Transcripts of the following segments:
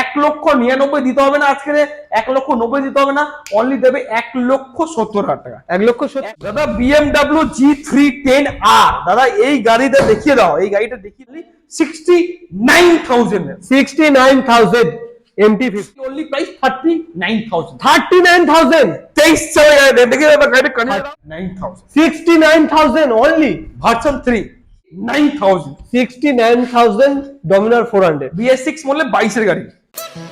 এক লক্ষ নিরানব্বই দিতে হবে না আজকে এক লক্ষ নব্বই দিতে হবে না অনলি দেবে এক লক্ষ সত্তর হাজার টাকা। এক লক্ষ সত্তর? দাদা BMW G three ten R দাদা এই গাড়িটা দেখিয়ে দাও এই গাড়িটা দেখিয়ে দিলি sixty nine thousand sixty nine thousand MT fifty only price thirty nine thousand thirty nine thousand তেইশ দাও গাড়িটা nine thousand sixty nine thousand only version three nine thousand sixty nine thousand Dominar four hundred BS six মূল্যে বাইশের গাড়ি। Mm-hmm.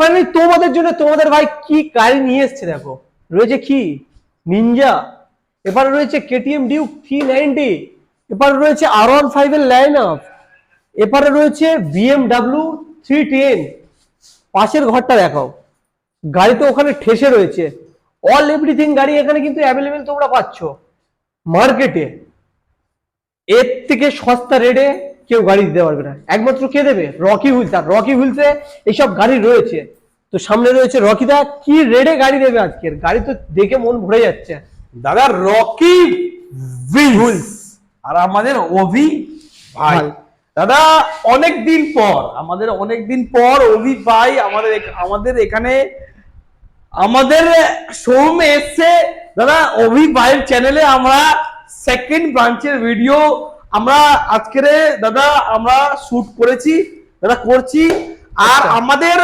Finally তোমাদের জন্য তোমাদের ভাই কি গাড়ি নিয়ে এসছে দেখো। রয়েছে কি? নিনজা এবারে রয়েছে কেটিএম ডিউক থ্রি নাইনটি এবারে রয়েছে আর ওয়ান ফাইভ এর লাইন আপ এবারে রয়েছে বিএমডাব্লিউ থ্রি টেন পাশের ঘরটা দেখাও। গাড়ি তো ওখানে ঠেসে রয়েছে। অল এভরিথিং গাড়ি এখানে কিন্তু অ্যাভেলেবেল তোমরা পাচ্ছ। মার্কেটে এর থেকে সস্তা রেটে কেউ গাড়ি দিতে পারবে না। একমাত্র কে দেবে? রকি হুইলস আর রকি হুইলসে এইসব গাড়ি রয়েছে। তো সামনে রয়েছে রকিদা কি রেডে গাড়ি দেবে আজকের? গাড়ি তো দেখে মন ভরে যাচ্ছে। দাদা রকি উইলস আর আমাদের অভি ভাই। ভাই। দাদা অনেক দিন পর আমাদের অনেক দিন পর অভি ভাই আমাদের আমাদের এখানে আমাদের শোরুমে এসছে। দাদা অভি ভাইয়ের চ্যানেলে আমরা সেকেন্ড ব্রাঞ্চের ভিডিও আমরা আজকের দাদা আমরা শুট করেছি দাদা করছি। আর আচ্ছা। আমাদের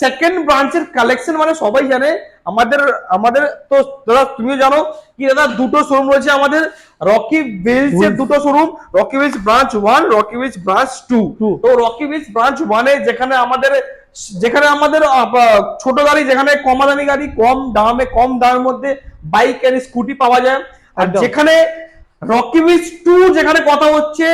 সেকেন্ড ব্রাঞ্চের কালেকশন মানে সবাই জানে। আমাদের আমাদের তো দাদা তুমিও জানো কি দাদা দুটো শোরুম রয়েছে আমাদের। রকি বিলস এর দুটো showroom Rocky Wheels branch one Rocky Wheels branch two. তো রকি বিলস ব্রাঞ্চ ওয়ানে যেখানে আমাদের যেখানে আমাদের ছোট গাড়ি যেখানে কম দামি গাড়ি কম দামে কম দামের মধ্যে বাইক এন্ড স্কুটি পাওয়া যায়। আর যেখানে রকি বিচ টু যেখানে কথা হচ্ছে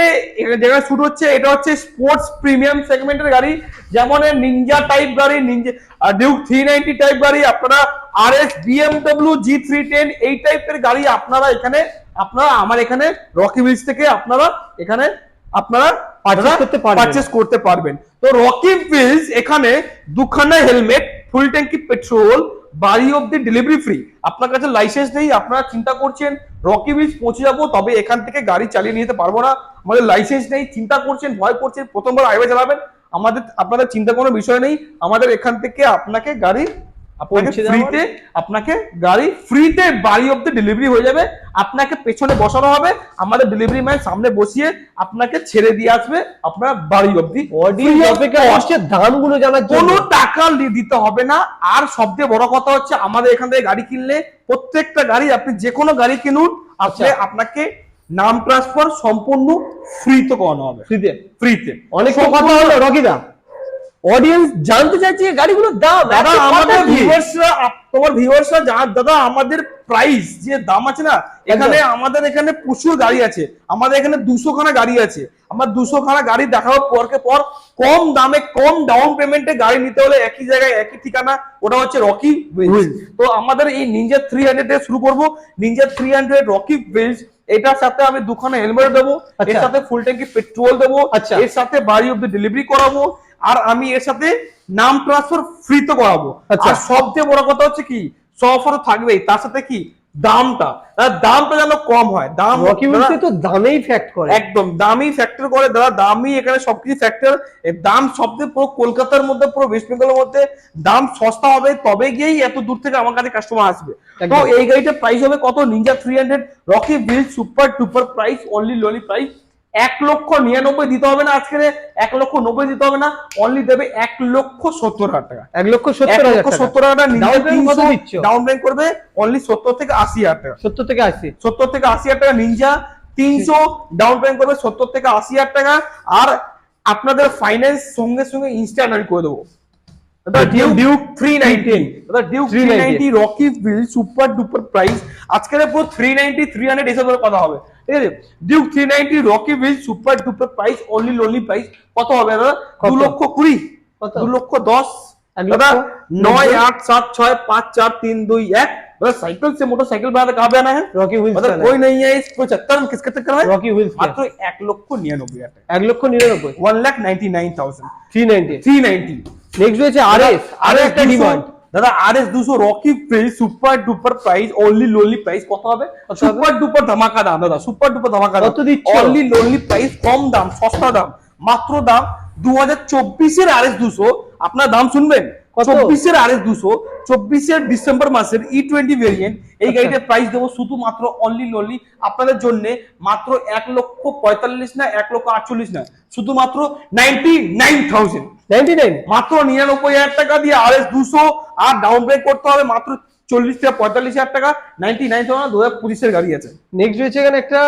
যেখানে শুট হচ্ছে এটা হচ্ছে স্পোর্টস প্রিমিয়াম সেগমেন্টের গাড়ি যেমন নিনজা টাইপ গাড়ি Ninja Duke three ninety type গাড়ি আপনারা R S BMW G three ten এই টাইপের গাড়ি আপনারা এখানে আপনারা আমার এখানে রকি বিচ থেকে আপনারা এখানে আপনারা Purchase করতে পারবেন। পারচেস করতে পারবেন তো রকি বিলস এখানে দুখানা হেলমেট ফুল ট্যাঙ্কি পেট্রোল বাড়ি অব্দি ডেলিভারি ফ্রি আপনার কাছে লাইসেন্স নেই, আপনারা চিন্তা করছেন রকি বিচ পৌঁছে যাব, তবে এখান থেকে গাড়ি চালিয়ে নিয়ে যেতে পারব না। আমাদের লাইসেন্স নেই, চিন্তা করছেন, ভয় করছেন, প্রথমবার হাইওয়ে চালাবেন। আমাদের, আপনাদের চিন্তা কোনো বিষয় নেই। আমাদের এখান থেকে আপনাকে গাড়ি ফ্রিতে আপনাকে গাড়ি ফ্রিতে বাড়ি অব্দি ডেলিভারি হয়ে যাবে। আপনাকে পেছনে বসানো হবে। আমাদের ডেলিভারি ম্যান সামনে বসিয়ে আপনাকে ছেড়ে দিয়ে আসবে আপনার বাড়ি অব্দি দামগুলো জানার কোনো টাকা দিতে হবে না। আর সবচেয়ে বড় কথা হচ্ছে আমাদের এখান থেকে গাড়ি কিনলে প্রত্যেকটা গাড়ি আপনি যে কোনো গাড়ি কিনুন আপনি আচ্ছা। আপনাকে নাম ট্রান্সফার সম্পূর্ণ ফ্রিতে করানো হবে। ফ্রিতে ফ্রিতে অনেক কথা হলো রকিদা। অডিয়েন্স জানতে চাইছে গাড়িগুলোর দাম দাদা আমাদের? ভিউয়ার্সরা তোমার ভিউয়ার্সরা দাদা আমাদের প্রাইস যে দাম আছে না এখানে আমাদের এখানে প্রচুর গাড়ি আছে আমাদের এখানে দুশো খানা গাড়ি আছে আমার দুশো খানা গাড়ি দেখাবো পরকে পর কম দামে কম ডাউন পেমেন্টে গাড়ি নিতে হলে একই জায়গায় একই ঠিকানা ওটা হচ্ছে রকি। উইলস তো আমাদের এই নিনজা থ্রি হান্ড্রেড শুরু করব Ninja three hundred Rocky Wheels এটার সাথে আমি দুখানা হেলমেট দেবো এর আচ্ছা। সাথে ফুল ট্যাঙ্কি পেট্রোল দেবো আচ্ছা। এর সাথে বাড়ি অব্দি ডেলিভারি করাবো আর আমি এর সাথে নাম ট্রান্সফার ফ্রিতে করাবো। আচ্ছা। আর সবচেয়ে বড় কথা হচ্ছে কি অফারও থাকবেই তার সাথে কি দামটা। দামটা যেন কম হয় দাম তো দামেই ফ্যাক্ট করে। একদম দামি ফ্যাক্টর করে দাদা দামি এখানে সবকিছু ফ্যাক্টর দাম সবচেয়ে পুরো কলকাতার মধ্যে পুরো ওয়েস্ট বেঙ্গলের মধ্যে দাম সস্তা হবে তবে গিয়েই এত দূর থেকে আমার কাছে কাস্টমার আসবে। তো এই গাড়িটার প্রাইস হবে কত? Ninja three hundred Rocky Wheel super duper price only লোলি price এক লক্ষ নিরানব্বই দিতে হবে না আজকে এক লক্ষ নব্বই দিতে হবে না অনলি দেবে এক লক্ষ সত্তর হাজার টাকা। এক লক্ষ সত্তর হাজার টাকা। সত্তর হাজার? ডাউন পেমেন্ট করবে অনলি সত্তর থেকে আশি হাজার টাকা। সত্তর থেকে আশি। সত্তর থেকে আশি হাজার টাকা নিনজা তিনশো ডাউন পেমেন্ট করবে সত্তর থেকে আশি হাজার টাকা। আর আপনাদের ফাইন্যান্স সঙ্গে সঙ্গে ইনস্ট্যান্ট আমি করে দেবো। Duke three ninety Duke three 390 ninety Rocky Wheel super duper price আজকের পুরো থ্রি নাইনটি থ্রি হান্ড্রেড এসবের কথা হবে। ঠিক আছে ডিউক থ্রি নাইনটি রকি বিল super duper price only lonely price কত হবে দাদা কত? দু লক্ষ কুড়ি কত? দু লক্ষ দশ এক দাদা লক্ষ নয় নব্বই? आठ सात छह पाँच चार तीन दो एक दादा साइकिल से मोटरसाइकिल बनाते कहाँ पे आना है রকি হুইলস मतलब कोई नहीं है इस पचहत्तर में किसके चक्कर में রকি হুইলস মাত্র এক লক্ষ নিরানব্বই হাজার টাকা এক লক্ষ নিরানব্বই one lakh ninety nine thousand three ninety three ninety next রয়েছে আর এস আর একটা ডিমান্ড দাদা আর এস দুশো Rocky fridge super duper price only lonely price কত হবে? সুপার ডুপার ধামাকা দাম দাদা সুপার ডুপার ধামাকা দাম। অনলি লোনলি প্রাইস কম দাম সস্তা দাম। মাত্র দাম দু হাজার চব্বিশের আর এস দুশো। আপনার দাম শুনবেন? চব্বিশের আর এস দুশো চব্বিশের ডিসেম্বর মাসের ই টোয়েন্টি ভেরিয়েন্ট এই। গাড়িটার প্রাইস দেবো শুধুমাত্র অনলি লনলি আপনাদের জন্য মাত্র এক লক্ষ পঁয়তাল্লিশ না এক লক্ষ আটচল্লিশ না শুধুমাত্র ninety nine thousand ninety nine মাত্র নিরানব্বই হাজার টাকা দিয়ে আর এস দুশো আর ডাউন পেমেন্ট করতে হবে মাত্র চল্লিশ থেকে পঁয়তাল্লিশ হাজার টাকা নাইনটি নাইন থাউজেন্ড দু হাজার পঁচিশের গাড়ি আছে। নেক্সট রয়েছে এখানে একটা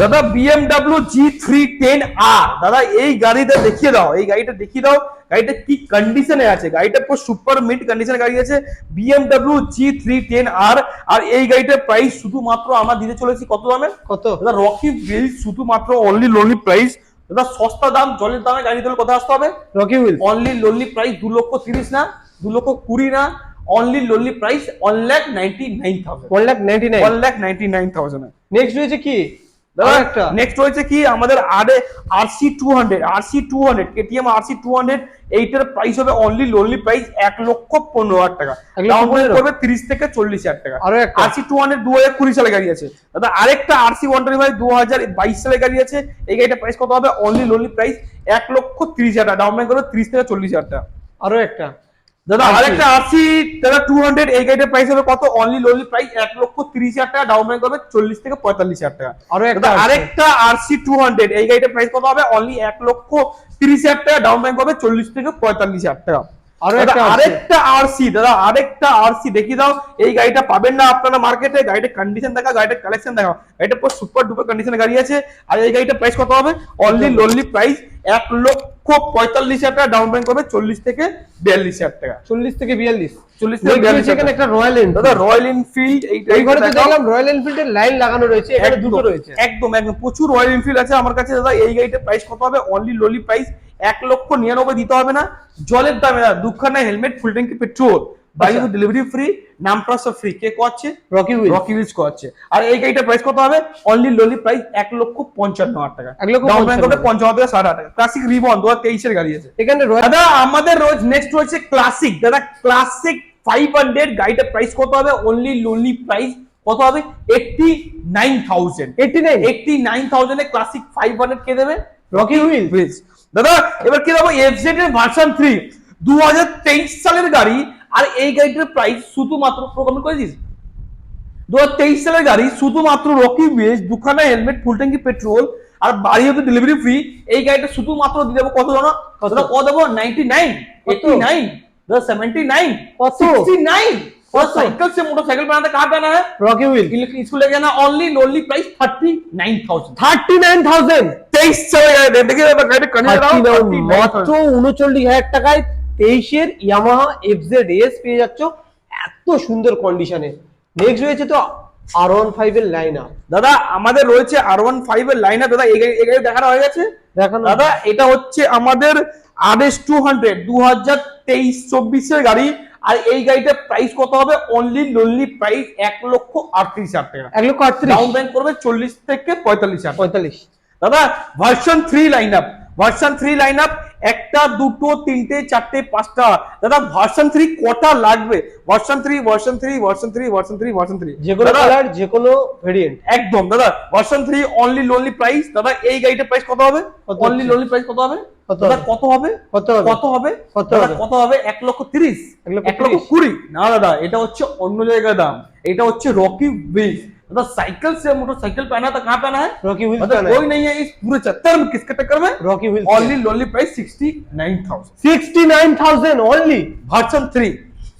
দাদা BMW G three ten R দাদা এই গাড়িটা দেখিয়ে দাও এই গাড়িটা দেখিয়ে দাও গাড়িটা কি কন্ডিশনে আছে? গাড়িটা পুরো সুপার মিড কন্ডিশনে গাড়ি আছে BMW G three ten R আর এই গাড়িটার প্রাইস শুধুমাত্র আমরা দিতে চলেছি কত দামে? কত? দাদা রকি বিল শুধুমাত্র অনলি লোনলি প্রাইস দাদা সস্তা দাম জলের দামে গাড়ি দিলে কোথায় আসতে হবে? Rocky Wheels only lonely price দু লক্ষ তিরিশ না দু লক্ষ কুড়ি না only lonely price one lakh ninety nine thousand one lakh ninety nine one lakh ninety nine thousand next রয়েছে কি? আর একটা। নেক্সট রয়েছে কি? আমাদের আর RC two hundred RC two hundred KTM RC two hundred এইটার প্রাইস হবে অনলি লোনলি প্রাইস এক লক্ষ পনেরো হাজার টাকা। ডাউন পেমেন্ট করবে তিরিশ থেকে চল্লিশ হাজার টাকা। আরও? আরসি টু হান্ড্রেড দু হাজার কুড়ি সালে গাড়ি আছে। দাদা আরেকটা আরসি ওয়ান টোয়েন্টি ফাইভ দু হাজার বাইশ সালে গাড়ি আছে। এই গাড়িটার প্রাইস কত হবে? অনলি লোনলি প্রাইস এক লক্ষ তিরিশ হাজার টাকা। ডাউন পেমেন্ট করবে তিরিশ থেকে চল্লিশ হাজার টাকা। আরও একটা। দাদা আরেকটা আরসি দাদা টু হান্ড্রেড এই গাড়িটার প্রাইস হবে কত? অনলি লোনলি প্রাইস এক লক্ষ তিরিশ হাজার টাকা ডাউন পেমেন্ট করবে চল্লিশ থেকে পঁয়তাল্লিশ হাজার টাকা। আরও একটা আরেকটা আরসি টু হান্ড্রেড এই গাড়িটার প্রাইস কত হবে? অনলি এক লক্ষ তিরিশ হাজার টাকা ডাউন পেমেন্ট করবে চল্লিশ থেকে পঁয়তাল্লিশ হাজার টাকা। আরেকটা আরসি দাদা আরেকটা আরসি দেখিয়ে দাও। এই গাড়িটা পাবেন না আপনারা মার্কেটে গাড়িটার কন্ডিশন দেখা গাড়িটার কালেকশন দেখা গাড়িটা পুরো সুপার ডুপার কন্ডিশনে গাড়ি আছে। আর এই গাড়িটার প্রাইস কত হবে? অনলি লোনলি প্রাইস এক লক্ষ পঁয়তাল্লিশ হাজার টাকা ডাউন পেমেন্ট করবে চল্লিশ থেকে বিয়াল্লিশ হাজার টাকা। চল্লিশ থেকে বিয়াল্লিশ। চল্লিশ থেকে নেক্সট বিয়াল্লিশ এখানে একটা রয়্যাল দাদা রয়্যাল এনফিল্ড এই ঘরে দেখলাম রয়্যাল এনফিল্ডের লাইন লাগানো রয়েছে এখানে দুটো রয়েছে। একদম একদম। প্রচুর রয়্যাল এনফিল্ড আছে আমার কাছে দাদা। এই গাড়িটার প্রাইস কত হবে? অনলি লোলি প্রাইস এক লক্ষ নিরানব্বই দিতে হবে না। জলের দামে দুখানা হেলমেট ফুল ট্যাঙ্কি পেট্রোল ডেলিভারি ফ্রি নাম ফ্রি কে কোয়াচ্ছে রকি রকি কোয়াচ্ছে আর এই গাড়িটার প্রাইস কত হবে? অনলি লোলি প্রাইস এক লক্ষ পঞ্চান্ন হাজার টাকা। এক লক্ষ ডাউন পেমেন্ট করবে পঞ্চান্ন। থেকে ষাট হাজার টাকা। ক্লাসিক রিবন দু হাজার তেইশের গাড়ি আছে। এখানে দাদা আমাদের রোজ নেক্সট ক্লাসিক দাদা ক্লাসিক ফাইভ হান্ড্রেড গাড়িটার প্রাইস কত হবে? অনলি লোনলি প্রাইস কত হবে? Eighty nine thousand eighty nine eighty nine থাউজেন্ডে classic five hundred কে দেবে রকি হুইল দাদা এবার কি দেবো? এফজেড এর ভার্সন থ্রি দু হাজার তেইশ সালের গাড়ি আর এই গাড়িটার প্রাইস শুধুমাত্র প্রোগ্রাম করে দিয়েছি? দু সালের গাড়ি শুধুমাত্র রকি বেস দুখানা হেলমেট ফুল ট্যাঙ্কি পেট্রোল আর বাড়ি হতে ডেলিভারি ফ্রি এই গাড়িটা শুধুমাত্র দিয়ে দেবো কত জানো? কত? দেবো? Ninety nine eighty nine seventy nine sixty nine और साइकिल से मोटरसाइकिल बनाना कहाँ पे आना है रॉकी व्हील इसको ले जाना only lonely price thirty nine thousand thirty nine thousand মাত্র উনচল্লিশ হাজার টাকায় তেইশের ইয়ামাহা এফজেড এস পেয়ে যাচ্ছ। এত সুন্দর কন্ডিশনে নেক্সট রয়েছে তো আর ওয়ান ফাইভ এর লাইন আপ দাদা আমাদের রয়েছে আর ওয়ান ফাইভ এর লাইন দাদা এই গাড়ি দেখানো হয়ে গেছে? দেখানো। দাদা এটা হচ্ছে আমাদের আর এস টু হান্ড্রেড দু হাজার তেইশ চব্বিশের গাড়ি। আর এই গাড়িটার প্রাইস কত হবে? অনলি লোনলি প্রাইস এক লক্ষ আটত্রিশ হাজার টাকা। এক লক্ষ আটত্রিশ। ডাউন ব্যাংক করবে চল্লিশ থেকে পঁয়তাল্লিশ হাজার পঁয়তাল্লিশ। দাদা version three line up version three line up একটা দুটো তিনটে চারটে পাঁচটা। দাদা ভার্সন থ্রি কটা লাগবে? Version three version three version three version three version three. যে কোনো কালার যে কোনো ভেরিয়েন্ট একদম দাদা version three only lonely price দাদা এই গাড়িটার প্রাইস কত হবে? অনলি লোনলি প্রাইস কত হবে? কত হবে? কত হবে? কত হবে? এক লক্ষ তিরিশ। এক লক্ষ। কুড়ি। না দাদা এটা হচ্ছে অন্য জায়গার দাম। এটা হচ্ছে রকি বেস दादा साइकिल से मोटरसाइकिल पहना था कहाँ पहना है रॉकी व्हील्स मतलब पहना है। कोई नहीं है इस पूरे चक्कर में किसके टक्कर में Rocky Wheels only lonely price sixty nine thousand sixty nine thousand only version three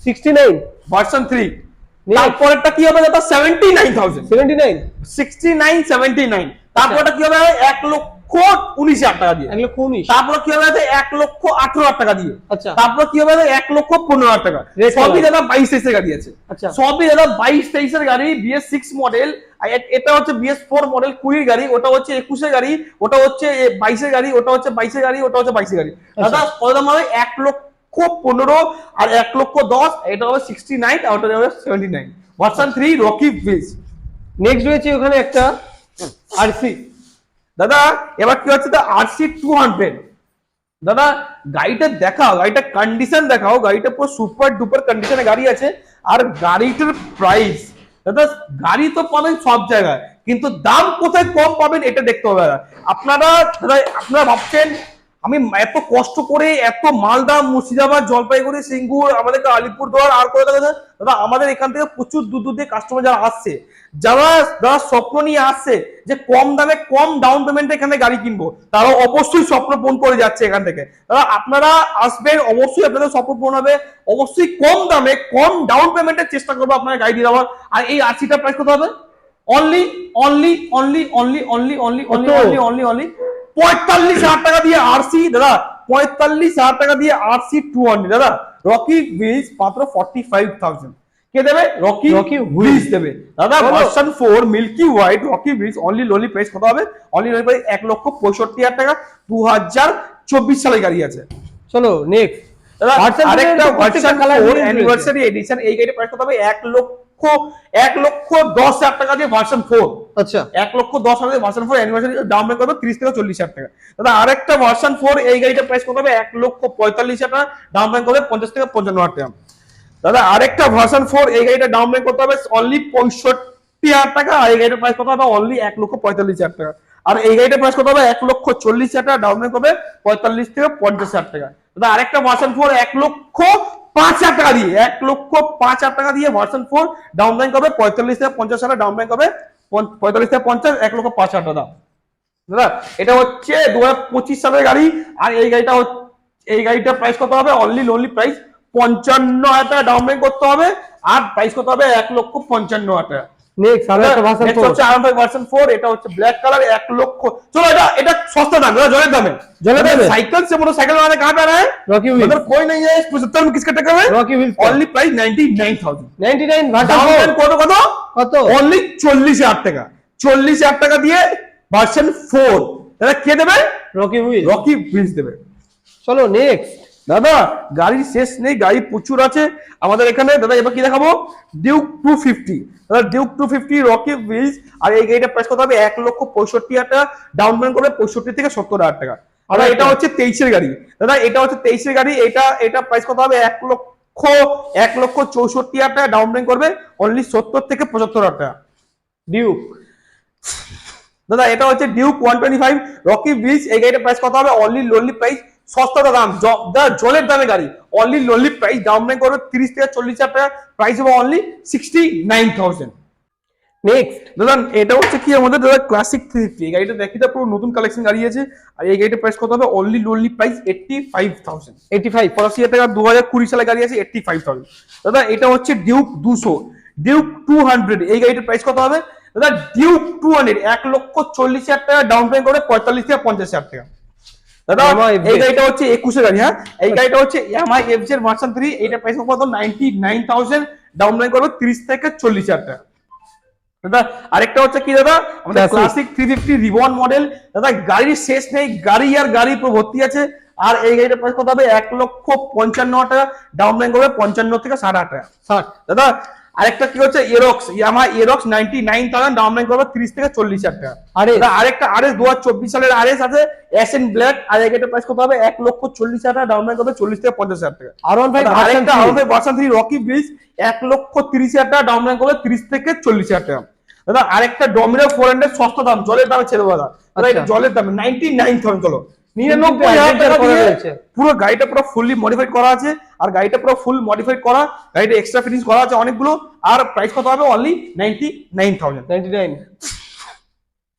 sixty nine version three Next. তারপরেরটা কি হবে দাদা seventy nine thousand seventy nine sixty nine seventy nine তারপরটা কি হবে এক লক্ষ উনিশ হাজার টাকা দিয়ে। এক লক্ষ উনিশ। তারপর কি হবে এক লক্ষ আঠারো হাজার টাকা দিয়ে। আচ্ছা। তারপর কি হবে এক লক্ষ পনেরো হাজার টাকা। সবই। দাদা বাইশ তেইশের গাড়ি আছে। আচ্ছা। সবই দাদা বাইশ তেইশের গাড়ি বিএস সিক্স মডেল এটা হচ্ছে বিএস ফোর মডেল কুড়ির গাড়ি ওটা হচ্ছে একুশের গাড়ি ওটা হচ্ছে বাইশের গাড়ি ওটা হচ্ছে বাইশের গাড়ি ওটা হচ্ছে বাইশের গাড়ি। দাদা কত দাম হবে? এক লক্ষ পনেরো আর এক লক্ষ দশ এটা হবে সিক্সটি নাইন আর ওটা হবে seventy nine version three Rocky beach next রয়েছে ওখানে একটা আরসি দাদা, এবার কি হচ্ছে আরসি টু হান্ড্রেড দাদা, গাড়িটা দেখাও, গাড়িটা কন্ডিশন দেখাও, গাড়িটা পুরো সুপার ডুপার কন্ডিশনে গাড়ি আছে, আর গাড়িটার প্রাইস দাদা, গাড়ি তো পাবেন সব জায়গায়, কিন্তু দাম কোথায় কম পাবেন এটা দেখতে হবে। আপনারা আপনারা ভাবছেন আমি এত কষ্ট করে এত মালদা মুর্শিদাবাদ জলপাইগুড়ি সিঙ্গুর আমাদেরকে আলিপুরদুয়ার আর করে দাদা দাদা আমাদের এখান থেকে প্রচুর দূর দূর দিয়ে কাস্টমার যারা আসছে যারা যারা স্বপ্ন নিয়ে আসছে যে কম দামে কম ডাউন পেমেন্টে এখানে গাড়ি কিনবো তারা অবশ্যই স্বপ্ন পূরণ করে যাচ্ছে এখান থেকে। দাদা আপনারা আসবেন অবশ্যই আপনাদের স্বপ্ন পূরণ হবে। অবশ্যই কম দামে কম ডাউন পেমেন্টের চেষ্টা করব আপনার গাড়ি দিয়ে দেওয়ার। আর এই আশিটা প্রাইস কত হবে? Only only only only only only only only only only পঁয়তাল্লিশ হাজার টাকা দিয়ে আরসি দাদা পঁয়তাল্লিশ হাজার টাকা দিয়ে আরসি টু হান্ড্রেড দাদা। রকি বিলস মাত্র ফর্টি ফাইভ থাউজেন্ড কে দেবে? রকি Rocky হুইলস দেবে। দাদা version four milky white Rocky bridge only লোলি প্রাইস কত হবে? অনলি লোলি প্রাইস এক লক্ষ পঁয়ষট্টি হাজার টাকা দু হাজার চব্বিশ সালে গাড়ি আছে। চলো নেক্সট দাদা আরেকটা ভার্সন ফোর অ্যানিভার্সারি এডিশন এই গাড়ির প্রাইস কত হবে? এক লক্ষ এক লক্ষ দশ হাজার টাকা দিয়ে ভার্সন ফোর আচ্ছা। এক লক্ষ দশ হাজার ভার্সন ফোর অ্যানিভার্সারি দাম করবে তিরিশ থেকে চল্লিশ হাজার টাকা। দাদা আরেকটা ভার্সন ফোর এই গাড়িটার প্রাইস কত হবে? এক লক্ষ পঁয়তাল্লিশ হাজার টাকা দাম করবে পঞ্চাশ থেকে পঞ্চান্ন হাজার টাকা। দাদা আরেকটা ভার্সন ফোর এই গাড়িটা দাম বের করতে হবে? অনলি পঁয়ষট্টি হাজার টাকা আর এই গাড়িটার প্রাইস কত হবে? অনলি এক লক্ষ পঁয়তাল্লিশ হাজার টাকা। আর এই গাড়িটার প্রাইস কত হবে? এক লক্ষ চল্লিশ হাজার টাকা ডাউন পেমেন্ট করবে পঁয়তাল্লিশ থেকে পঞ্চাশ হাজার টাকা। দাদা আরেকটা ভার্সন ফোর এক লক্ষ পাঁচ হাজার টাকা দিয়ে, এক লক্ষ পাঁচ হাজার টাকা দিয়ে ভার্সন ফোর ডাউন পেমেন্ট করবে পঁয়তাল্লিশ থেকে পঞ্চাশ হাজার ডাউন করবে পঞ্চ- পঁয়তাল্লিশ থেকে পঞ্চাশ, এক লক্ষ পাঁচ হাজার টাকা। দাদা, এটা হচ্ছে দু পঁচিশ সালের গাড়ি, আর এই গাড়িটা এই গাড়িটার প্রাইস কত হবে? অনলি লোনলি প্রাইস পঞ্চান্ন হাজার টাকা ডাউন পেমেন্ট করতে হবে, আর প্রাইস কত হবে? এক লক্ষ পঞ্চান্ন হাজার টাকা। নেক্সট আরো একটা ভার্সন Next ফোর হচ্ছে আরাম ভার্সন ফোর এটা হচ্ছে ব্ল্যাক কালার এক লক্ষ চলো এটা এটা সস্তা দাম এটা জলের দামে জলের দামে? साइकिल से मोटरसाइकिल वाले कहाँ पे आ रहा है রকি হুইল अगर कोई नहीं है पचहत्तर में किसका टक्कर है Rocky Wheel only price ninety nine thousand 99 version down four payment কত কত কত অনলি চল্লিশ হাজার টাকা চল্লিশ হাজার টাকা দিয়ে ভার্সন ফোর দাদা কে দেবে রকি হুইল রকি ব্রিজ দেবে চলো নেক্সট দাদা গাড়ির শেষ নেই গাড়ি প্রচুর আছে। আমাদের এখানে দাদা এবার কি দেখাবো? ডিউক টু ফিফটি দাদা Duke two fifty Rocky bridge আর এই গাড়িটা প্রাইস কত হবে? এক লক্ষ পঁয়ষট্টি হাজার টাকা ডাউন পেমেন্ট করবে পঁয়ষট্টি থেকে সত্তর হাজার টাকা। আর আচ্ছা। এটা হচ্ছে তেইশের গাড়ি। দাদা এটা হচ্ছে তেইশের গাড়ি। এটা এটা প্রাইস কত হবে? এক লক্ষ এক লক্ষ চৌষট্টি হাজার টাকা ডাউন পেমেন্ট করবে অনলি সত্তর থেকে পঁচাত্তর হাজার টাকা। ডিউক দাদা এটা হচ্ছে Duke one twenty five Rocky bridge এই গাড়িটা প্রাইস কত হবে? অনলি লোনলি প্রাইস সস্তা দাম দাদা জলের দামে গাড়ি। Only lonely price down payment করবে তিরিশ থেকে চল্লিশ হাজার টাকা। প্রাইস হবে only sixty nine thousand next দাদা এটা হচ্ছে কি আমাদের দাদা ক্লাসিক থ্রি ফিফটি এই গাড়িটা দেখি পুরো নতুন কালেকশন গাড়ি আছে। আর এই গাড়িটার প্রাইস কত হবে? Only lonely price eighty five thousand 85 পঁচাশি হাজার টাকা দু হাজার কুড়ি সালে গাড়ি আছে এইটটি ফাইভ থাউজেন্ড দাদা এটা হচ্ছে ডিউক দুশো। ডিউক টু হান্ড্রেড এই গাড়িটার প্রাইস কত হবে? দাদা ডিউক টু হান্ড্রেড এক লক্ষ চল্লিশ হাজার টাকা ডাউন পেমেন্ট করে পঁয়তাল্লিশ থেকে পঞ্চাশ হাজার টাকা। এই গাড়িটা হচ্ছে একুশে গাড়ি হ্যাঁ? এই গাড়িটা হচ্ছে এমআই এফ জের ভার্সন থ্রি এইটা প্রাইস কত ninety nine thousand down payment করবে তিরিশ থেকে চল্লিশ হাজার টাকা। দাদা আরেকটা হচ্ছে কি দাদা? আমাদের Classic three fifty ribbon model দাদা গাড়ির শেষ নেই গাড়ি আর গাড়ি পুরো ভর্তি আছে। আর এই গাড়িটার প্রাইস কত হবে? এক লক্ষ পঞ্চান্ন টাকা। ডাউন করবে পঞ্চান্ন থেকে ষাট হাজার টাকা। দাদা আরেকটা কি হচ্ছে? Aerox Yamaha Aerox ninety nine thousand down payment করবে তিরিশ থেকে চল্লিশ হাজার টাকা। দাদা, আরেকটা আরএস দু হাজার চব্বিশ সালের আছে এস এন ব্ল্যাক আর গাড়িটার প্রাইস কত হবে? এক লক্ষ চল্লিশ হাজার টাকা ডাউন পেমেন্ট করবে চল্লিশ থেকে পঞ্চাশ হাজার টাকা। R15 দাদা, ভার্সন আরেকটা 3 আমাদের ভার্সন থ্রি রকি ব্রিজ এক লক্ষ তিরিশ হাজার টাকা ডাউন পেমেন্ট করবে তিরিশ থেকে চল্লিশ হাজার টাকা। দাদা আরেকটা ডমিনো ফোর হান্ড্রেড সস্তা দাম জলের দামে ছেড়ে দাদা। এটা আচ্ছা। জলের দামে নাইনটি নাইন থাউজেন্ড চলো। নিরানব্বই হাজার টাকা পুরো গাড়িটা পুরো ফুললি মডিফাই করা আছে। আর গাড়িটা পুরো ফুল মডিফাইড করা গাড়িটা এক্সট্রা ফিটিংস করা আছে অনেকগুলো আর প্রাইস কত হবে অনলি নাইনটি নাইন থাউজেন্ড 99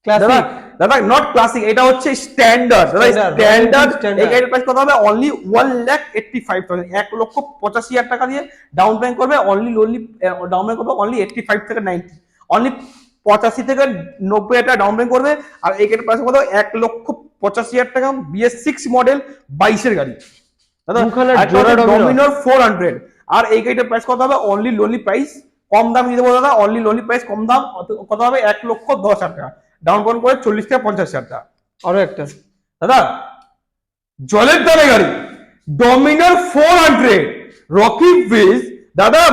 দাদা দাদা নট ক্লাসিক এটা হচ্ছে স্ট্যান্ডার্ড দাদা স্ট্যান্ডার্ড এই গাড়ির প্রাইস কত হবে? Only one lakh eighty five thousand এক লক্ষ পঁচাশি হাজার টাকা দিয়ে ডাউন পেমেন্ট করবে অনলি লোনলি ডাউন পেমেন্ট করবে অনলি এইটটি ফাইভ থেকে নাইনটি অনলি পঁচাশি থেকে নব্বই হাজার টাকা ডাউন পেমেন্ট করবে আর এই গাড়ির প্রাইস কত? এক লক্ষ পঁচাশি হাজার টাকা বিএস সিক্স মডেল বাইশের গাড়ি। ডমিনোর ফোর হান্ড্রেড আর এই গাড়িটার প্রাইস কত হবে? অনলি লোনলি প্রাইস কম দাম নিতে বলো দাদা অনলি লোনলি প্রাইস কম দাম কত হবে? এক লক্ষ দশ হাজার টাকা। ডাউন পেমেন্ট করে চল্লিশ থেকে পঞ্চাশ হাজার টাকা। আরও একটা। দাদা জলের দামে গাড়ি। Dominar four hundred Rocky bridge দাদা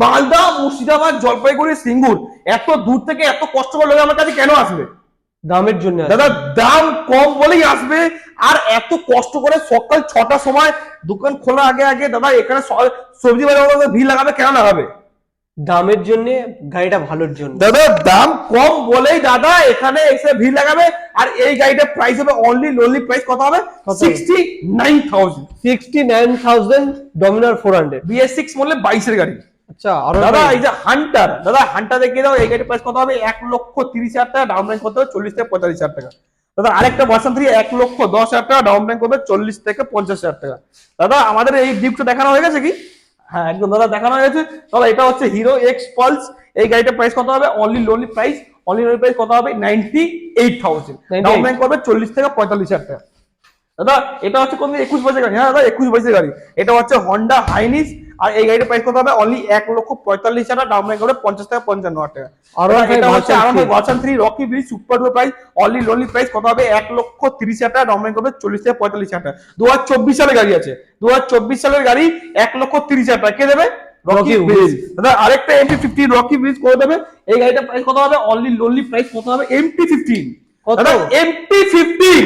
মালদা মুর্শিদাবাদ জলপাইগুড়ি সিঙ্গুর। এত দূর থেকে এত কষ্ট করে লোক আমার কাছে কেন আসবে? দামের জন্য দাদা দাম কম বলেই আসবে। আর এত কষ্ট করে সকাল ছটার সময় দোকান খোলা আগে আগে দাদা এখানে সবজি বাজার ভিড় লাগাবে কেন লাগাবে? দামের জন্য গাড়িটা ভালোর জন্য। দাদা দাম কম বলেই দাদা এখানে এসে ভিড় লাগাবে। আর এই গাড়িটার প্রাইস হবে অনলি লোনলি প্রাইস কত হবে? Sixty nine thousand sixty nine thousand Dominar four hundred BS six মূল্যে বাইশের গাড়ি। আচ্ছা দাদা এই যে হান্টার দাদা হান্টার দেখিয়ে দাও এই গাড়ির প্রাইস কত হবে? এক লক্ষ তিরিশ হাজার টাকা ডাউন পেমেন্ট করতে হবে চল্লিশ থেকে পঁয়তাল্লিশ হাজার টাকা। দাদা আরেকটা ভার্সন থ্রি এক লক্ষ দশ হাজার টাকা ডাউন পেমেন্ট করবে চল্লিশ থেকে পঞ্চাশ হাজার টাকা। দাদা আমাদের এই ডিপটা দেখানো হয়ে গেছে কি? হ্যাঁ একদম দাদা দেখানো হয়ে গেছে। দাদা এটা হচ্ছে হিরো এক্স পালস এই গাড়িটার প্রাইস কত হবে? Only lonely price only lonely price কত হবে? Ninety eight thousand down payment করবে চল্লিশ থেকে পঁয়তাল্লিশ হাজার টাকা। দাদা এটা হচ্ছে কোন একুশ বছর গাড়ি? হ্যাঁ দাদা একুশ বছর গাড়ি। এটা হচ্ছে হন্ডা হাইনিস আর এই গাড়ির প্রাইস কত হবে? অনলি এক লক্ষ পঁয়তাল্লিশ হাজার ডাউন পেমেন্ট করবে পঞ্চাশ টাকা পঞ্চান্ন হাজার টাকা। আর Rocky bridge super duper price only lonely price কত হবে? এক লক্ষ তিরিশ হাজার টাকা ডাউন পেমেন্ট করবে চল্লিশ থেকে পঁয়তাল্লিশ হাজার টাকা। দু হাজার চব্বিশ সালের গাড়ি আছে। দু হাজার চব্বিশ সালের গাড়ি এক লক্ষ তিরিশ হাজার টাকা। কে দেবে? রকি ব্রিজ আরেকটা এমপি ফিফটিন রকি ব্রিজ করে দেবে। এই গাড়িটা প্রাইস কত হবে? অনলি লোনলি প্রাইস কত হবে? এমপি ফিফটিন কত? এমপি ফিফটিন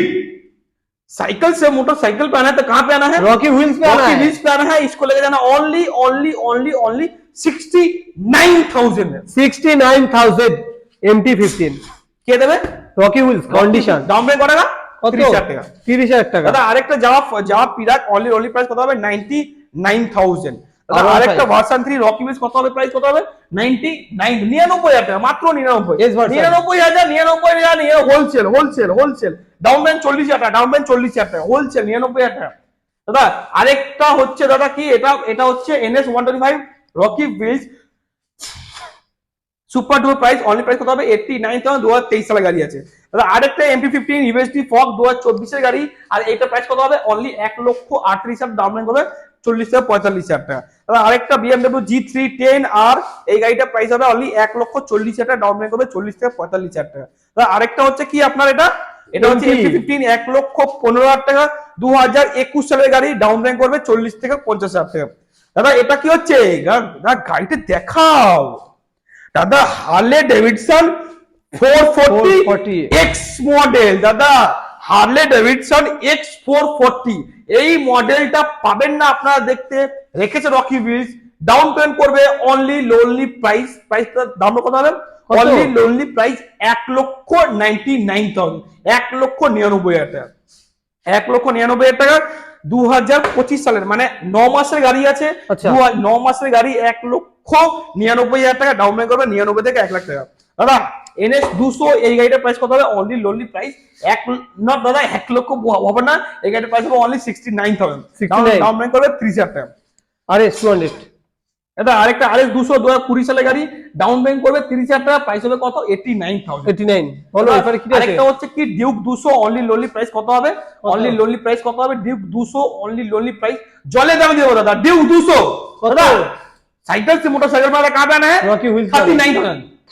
साइकिल से मोटरसाइकिल पे आना है तो कहाँ पे आना है रॉकी व्हील्स पे आना रॉकी है व्हील्स पे आना है इसको लेके जाना only only only only sixty nine thousand में sixty nine thousand MT fifteen কে দেবে Rocky Wheels condition down payment করেগা কত তিরিশ হাজার টাকা তিরিশ হাজার টাকা দাদা আরেকটা যাওয়া যাওয়া পিরাক অনলি অনলি প্রাইস কত হবে নাইনটি নাইন থাউজেন্ড আর আরেকটা ভার্সন থ্রি রকি ব্রিজ কত হবে? প্রাইস কত হবে? নাইনটি নাইন নিরানব্বই হাজার টাকা মাত্র নিরানব্বই। Yes, version। নিরানব্বই হাজার নিরানব্বই হাজার নিরানব্বই wholesale wholesale wholesale down payment চল্লিশ হাজার টাকা ডাউন পেমেন্ট চল্লিশ হাজার টাকা হোলসেল নিরানব্বই হাজার টাকা। দাদা আরেকটা হচ্ছে দাদা কি? এটা এটা হচ্ছে NS one twenty five Rocky super duper price only price কত হবে? এইটটি নাইন থাউজেন্ড দু হাজার তেইশ সালের গাড়ি আছে। দাদা আরেকটা এমপি ইউএসডি ফক গাড়ি। আর এইটা প্রাইস কত হবে? অনলি এক লক্ষ আটত্রিশ হাজার ডাউন পেমেন্ট করবে চল্লিশ থেকে পঁয়তাল্লিশ হাজার টাকা। দাদা আরেকটা BMW G three ten R এই গাড়িটা প্রাইস হবে অনলি এক লক্ষ চল্লিশ হাজার টাকা ডাউন পেমেন্ট করবে চল্লিশ থেকে পঁয়তাল্লিশ হাজার টাকা। আরেকটা হচ্ছে কি আপনার এটা? এটা হচ্ছে ফিফটিন এক লক্ষ পনেরো হাজার টাকা দু হাজার একুশ সালের গাড়ি ডাউন পেমেন্ট করবে চল্লিশ থেকে পঞ্চাশ হাজার টাকা। দাদা এটা কি হচ্ছে? দাদা গাড়িটা দেখাও। দাদা Harley Davidson four forty 440 X model দাদা। Harley Davidson X four forty এই মডেলটা পাবেন না আপনারা দেখতে। রেখেছে রকি বিলস ডাউন পেমেন্ট করবে অনলি লোনলি প্রাইস প্রাইসটা দাম কত হবে? অনলি লোনলি প্রাইস এক লক্ষ নাইনটি নাইন থাউজেন্ড এক লক্ষ নিরানব্বই হাজার টাকা। এক লক্ষ নিরানব্বই হাজার টাকা। দু হাজার পঁচিশ সালের মানে ন মাসের গাড়ি আছে। আচ্ছা। ন মাসের গাড়ি এক লক্ষ নিরানব্বই হাজার টাকা। ডাউন পেমেন্ট করবে নিরানব্বই থেকে এক লাখ টাকা। দাদা এনএস দুশো এই গাড়িটার প্রাইস কত হবে অনলি লোনলি প্রাইস এক না দাদা এক লক্ষ ব- হবে না এই গাড়িটার প্রাইস হবে only sixty nine thousand 69 down payment করবে ত্রিশ হাজার টাকা আর এস টু হান্ড্রেড এটা আরেকটা আরেক দুশো দু হাজার কুড়ি সালের গাড়ি ডাউন পেমেন্ট করবে তিরিশ হাজার টাকা প্রাইস হবে কত eighty nine thousand eighty nine বলো এবারে কি আছে আরেকটা হচ্ছে কি ডিউক দুশো অনলি লোনলি প্রাইস কত হবে অনলি লোনলি প্রাইস কত হবে ডিউক দুশো অনলি লোনলি প্রাইস জলে দাম দিয়ে দাদা ডিউক দুশো কত? দাদা সাইকেল से मोटरसाइकिल वाला कहाँ पे आना है Rocky wheels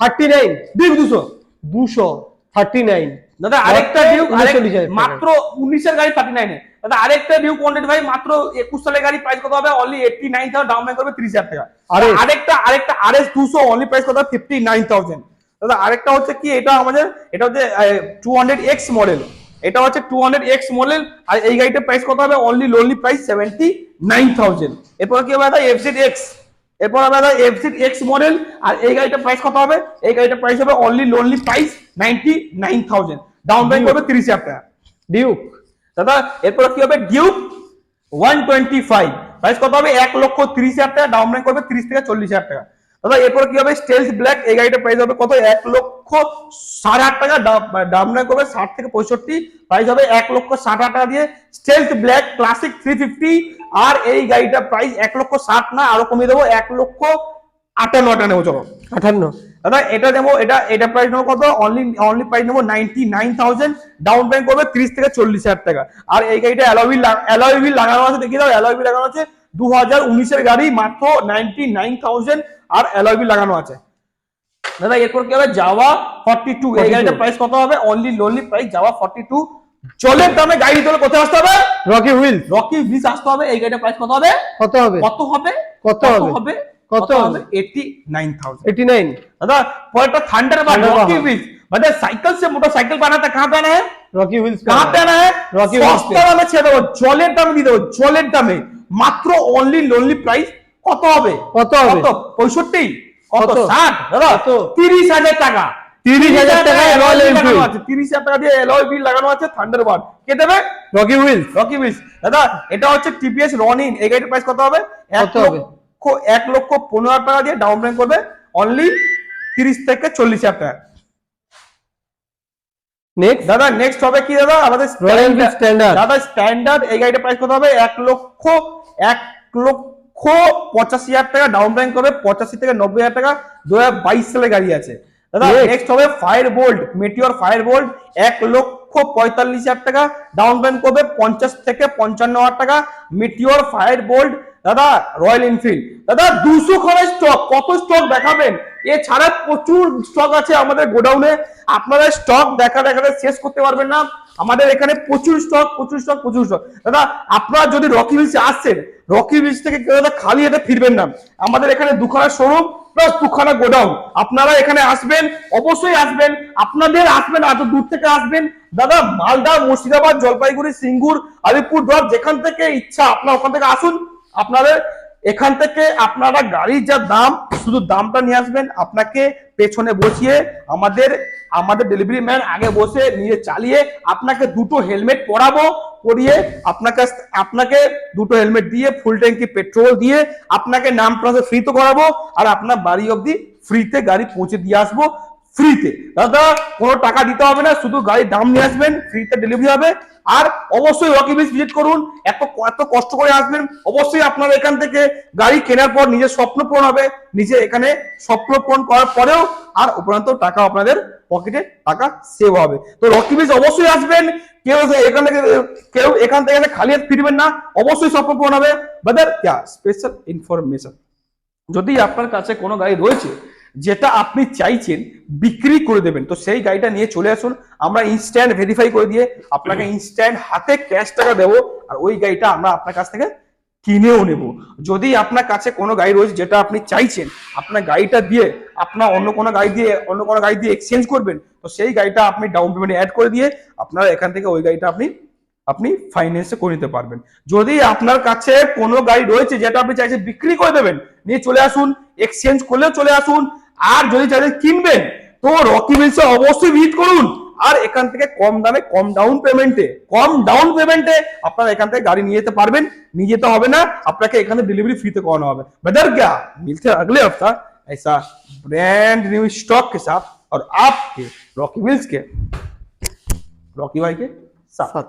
Thirty nine. Thirty nine Duke দুশো। দুশো থার্টি নাইন। দাদা আরেকটা ডিউক মাত্র উনিশের গাড়ি থার্টি নাইনে। দাদা আরেকটা ডিউক ওয়ান্টেড ভাই? মাত্র একুশ সালের গাড়ি প্রাইস কত হবে? Only eighty nine thousand down করবে ত্রিশ হাজার টাকা। আরেকটা আরেকটা আর এস দুশো অনলি প্রাইস কত? হবে ফিফটি নাইন থাউজেন্ড দাদা আরেকটা হচ্ছে কি? এটা আমাদের এটা হচ্ছে টু হান্ড্রেড এক্স মডেল এটা হচ্ছে টু হান্ড্রেড এক্স মডেল আর এই গাড়িটার প্রাইস কত হবে? Only lonely price seventy nine thousand এরপর কি হবে দাদা? এফজেড এক্স এরপর আমরা এফ সি এক্স মডেল আর এই গাড়িটার প্রাইস কত হবে? এই গাড়িটার প্রাইস হবে only lonely price ninety nine thousand down payment করবে তিরিশ হাজার টাকা। ডিউক দাদা এরপর কি হবে? Duke one twenty five price কত হবে? এক লক্ষ তিরিশ হাজার টাকা। ডাউন পেমেন্ট করবে তিরিশ থেকে চল্লিশ হাজার টাকা। দাদা এরপর কি হবে? স্টেলস ব্ল্যাক এই গাড়িটার প্রাইস হবে কত? এক লক্ষ ষাট হাজার টাকা। ডাউন পেমেন্ট করবে ষাট থেকে পঁয়ষট্টি। প্রাইস হবে এক লক্ষ ষাট হাজার টাকা দিয়ে। Stealth black Classic three fifty আর এই গাড়িটার প্রাইস এক লক্ষ ষাট না আরও কমিয়ে দেবো এক লক্ষ আটান্ন টাকা নেব চলো। আঠান্ন দাদা এটা নেব এটা এটা প্রাইস নেব কত? অনলি অনলি প্রাইস নেব ninety nine thousand down payment করবে ত্রিশ থেকে চল্লিশ হাজার টাকা। আর এই গাড়িটা অ্যালয়বিল অ্যালয়বিল লাগানো আছে দেখিয়ে দাও অ্যালয়বিল লাগানো আছে। দু হাজার উনিশের গাড়ি মাত্র নাইনটি নাইন থাউজেন্ড আর অ্যালয়বি লাগানো আছে। দাদা এরপর কি হবে? যাওয়া ফর্টি টু এই গাড়িটার প্রাইস কত হবে? অনলি লোনলি প্রাইস যাওয়া ফর্টি টু চলের দামে গাড়ি নিতে কোথায় আসতে হবে? রকি হুইল রকি হুইলস আসতে হবে। এই গাড়িটার প্রাইস কত হবে? কত হবে? কত হবে? কত হবে? কত হবে? এইটি নাইন থাউজেন্ড 89000 নাইন দাদা पॉइंट থান্ডার বা রকি व्हील्स মানে সাইকেল সে মোটর সাইকেল বানাতে पे आना है রকি হুইলস कहां पे आना है রকি হুইলস দামে ছেড়ে দেবো। চলের দামে দিয়ে দেবো। চলের দামে মাত্র অনলি লোনলি প্রাইস কত হবে? কত হবে? পঁয়ষট্টি? কত? তিরিশ হাজার টাকা। টাকা দিয়ে এলয় বিল লাগানো আছে থান্ডারবার্ড কে দেবে? রকি রকি দাদা এটা হচ্ছে টিপিএস এই গাড়ির প্রাইস কত হবে? লক্ষ পনেরো হাজার টাকা দিয়ে ডাউন পেমেন্ট করবে। অনলি তিরিশ থেকে চল্লিশ হাজার টাকা। নেক্সট দাদা নেক্সট হবে কি দাদা? আমাদের রয়্যাল স্ট্যান্ডার্ড দাদা স্ট্যান্ডার্ড এই গাড়িটার প্রাইস কত হবে? এক লক্ষ এক লক্ষ পঁচাশি হাজার টাকা ডাউন পেমেন্ট করবে পঁচাশি থেকে নব্বই হাজার টাকা দু হাজার বাইশ সালের গাড়ি আছে। দাদা। নেক্সট হবে Fire Bolt Meteor Fire Bolt এক লক্ষ পঁয়তাল্লিশ হাজার টাকা ডাউন পেমেন্ট করবে পঞ্চাশ থেকে পঞ্চান্ন হাজার টাকা মেটিওর ফায়ার বোল্ট দাদা রয়্যাল এনফিল্ড দাদা দুশো খানা স্টক কত স্টক দেখাবেন? এছাড়া প্রচুর স্টক আছে আমাদের গোডাউনে আপনারা স্টক দেখা দেখাতে শেষ করতে পারবেন না। আমাদের এখানে প্রচুর স্টক প্রচুর স্টক প্রচুর স্টক দাদা, আপনারা যদি রকি হিলসে আসছেন রকি হিলস থেকে দাদা খালি হাতে ফিরবেন না। আমাদের এখানে দুখানা শোরুম প্লাস দুখানা গোডাউন আপনারা এখানে আসবেন, অবশ্যই আসবেন। আপনাদের আসবেন, এত দূর থেকে আসবেন। দাদা, মালদা, মুর্শিদাবাদ, জলপাইগুড়ি, সিঙ্গুর আলিপুর আলিপুরদুয়ার, যেখান থেকে ইচ্ছা আপনার ওখান থেকে আসুন। আপনাদের এখান থেকে আপনারা গাড়ির যা দাম, শুধু দামটা নিয়ে আসবেন, আপনাকে পেছনে বসিয়ে আমাদের আমাদের ডেলিভারি ম্যান আগে বসে, নিয়ে চালিয়ে আপনাকে দুটো হেলমেট পরাবো, পরিয়ে আপনাকে আপনাকে দুটো হেলমেট দিয়ে ফুল ট্যাঙ্কি পেট্রোল দিয়ে আপনাকে নাম ট্রান্সফার ফ্রিতে করাবো, আর আপনার বাড়ি অবধি ফ্রিতে গাড়ি পৌঁছে দিয়ে আসব। ফ্রিতে দাদা, কোনো টাকা দিতে হবে না, শুধু গাড়ির দাম নিয়ে আসবেন ফ্রিতে ডেলিভারি হবে। আর অবশ্যই রকি বিচ ভিজিট করুন, এত এত কষ্ট করে আসবেন, অবশ্যই আপনারা এখান থেকে গাড়ি কেনার পর নিজের স্বপ্ন পূরণ হবে, নিজে এখানে স্বপ্ন পূরণ করার পরেও আর উপরান্ত টাকা আপনাদের পকেটে টাকা সেভ হবে। তো রকি বিচ অবশ্যই আসবেন, কেউ এখান থেকে, কেউ এখান থেকে খালি হাত ফিরবেন না, অবশ্যই স্বপ্ন পূরণ হবে। বাদার স্পেশাল ইনফরমেশন যদি আপনার কাছে কোনো গাড়ি রয়েছে যেটা আপনি চাইছেন, বিক্রি করে দেবেন। তো সেই গাড়িটা নিয়ে চলে আসুন। আমরা ইনস্ট্যান্ট ভেরিফাই করে দিয়ে আপনাকে ইনস্ট্যান্ট হাতে ক্যাশ টাকা দেবো আর ওই গাড়িটা আমরা আপনার কাছ থেকে কিনেও নেব। যদি আপনার কাছে কোনো গাড়ি রয়েছে যেটা আপনি চাইছেন, আপনার গাড়িটা দিয়ে আপনার অন্য কোনো গাড়ি দিয়ে, অন্য কোনো গাড়ি দিয়ে এক্সচেঞ্জ করবেন, তো সেই গাড়িটা আপনি ডাউন পেমেন্ট অ্যাড করে দিয়ে আপনারা এখান থেকে ওই গাড়িটা আপনি আপনি ফাইন্যান্সে করে নিতে পারবেন। যদি আপনার কাছে কোনো গাড়ি রয়েছে যেটা আপনি চাইছেন, বিক্রি করে দেবেন, নিয়ে চলে আসুন এক্সচেঞ্জ করলেও চলে আসুন। আর যদি চাইলে কিনবেন, তো রকি মিলসে অবশ্যই ভিজিট করুন। আর এখান থেকে কম দামে, কম ডাউন পেমেন্টে কম ডাউন পেমেন্টে আপনারা এখান থেকে গাড়ি নিয়ে যেতে পারবেন। নিয়ে যেতে হবে না, আপনাকে এখানে ডেলিভারি ফ্রিতে করানো হবে। বেদার গা মিলছে আগলে हफ्ता ऐसा ब्रांड न्यू स्टॉक के साथ और आपके रॉकी मिल्स के रॉकी भाई के साथ।